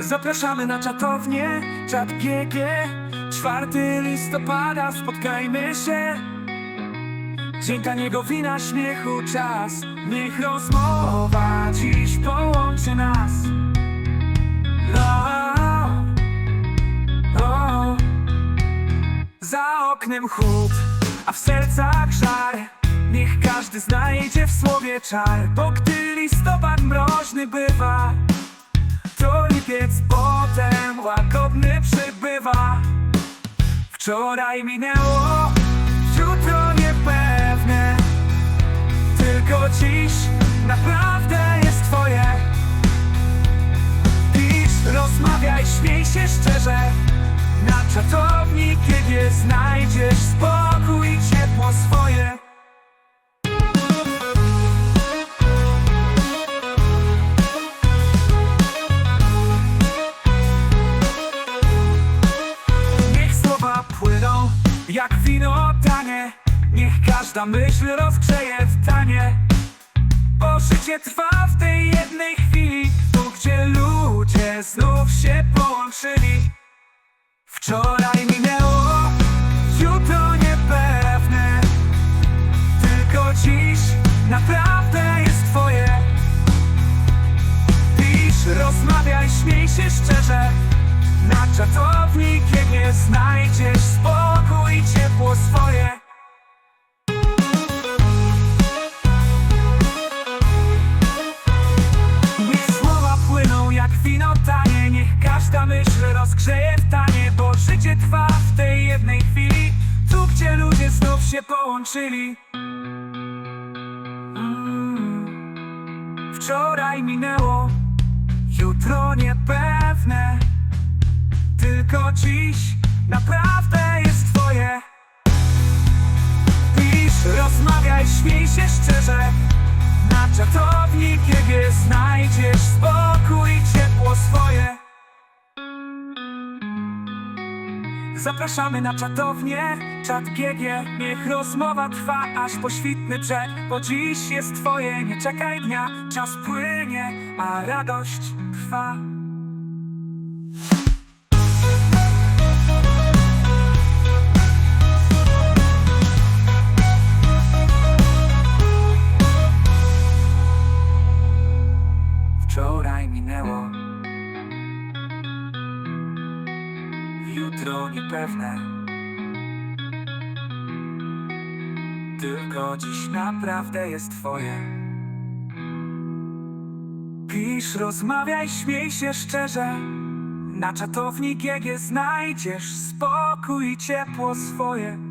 Zapraszamy na czatownię, czat GG 4 listopada, spotkajmy się. Dzień taniego wina, śmiechu, czas. Niech rozmowa dziś połączy nas. O, o. Za oknem chłód, a w sercach żar. Niech każdy znajdzie w słowie czar Bo gdy listopad mroźny bywa To lipiec potem łagodny przybywa. Wczoraj minęło, jutro niepewne Tylko dziś naprawdę jest twoje. Pisz, rozmawiaj, śmiej się szczerze. Na czatowni, kiedy znajdziesz spokój i ciepło swoje tanie Niech każda myśl rozgrzeje w tanie. Bo życie trwa w tej jednej chwili Tu gdzie ludzie znów się połączyli. Wczoraj minęło, jutro niepewne. Tylko dziś naprawdę jest twoje. Pisz, rozmawiaj, śmiej się szczerze Na czatowni, kiedy znajdziesz spokój i ciepło swoje. Niech słowa płyną jak wino tanie Niech każda myśl rozgrzeje w tanie Bo życie trwa w tej jednej chwili. Tu gdzie ludzie znów się połączyli. Mm. Wczoraj minęło Jutro niepewne Tylko dziś naprawdę jest twoje. Pisz, rozmawiaj, śmiej się szczerze. Na czatowni, kiedy znajdziesz spokój i ciepło swoje. Zapraszamy na czatownię, czat GG Niech rozmowa trwa aż po świtny brzeg. Bo dziś jest twoje, nie czekaj dnia Czas płynie, a radość trwa Jutro niepewne. Tylko dziś naprawdę jest twoje. Pisz, rozmawiaj, śmiej się szczerze. Na czatowni GG znajdziesz spokój i ciepło swoje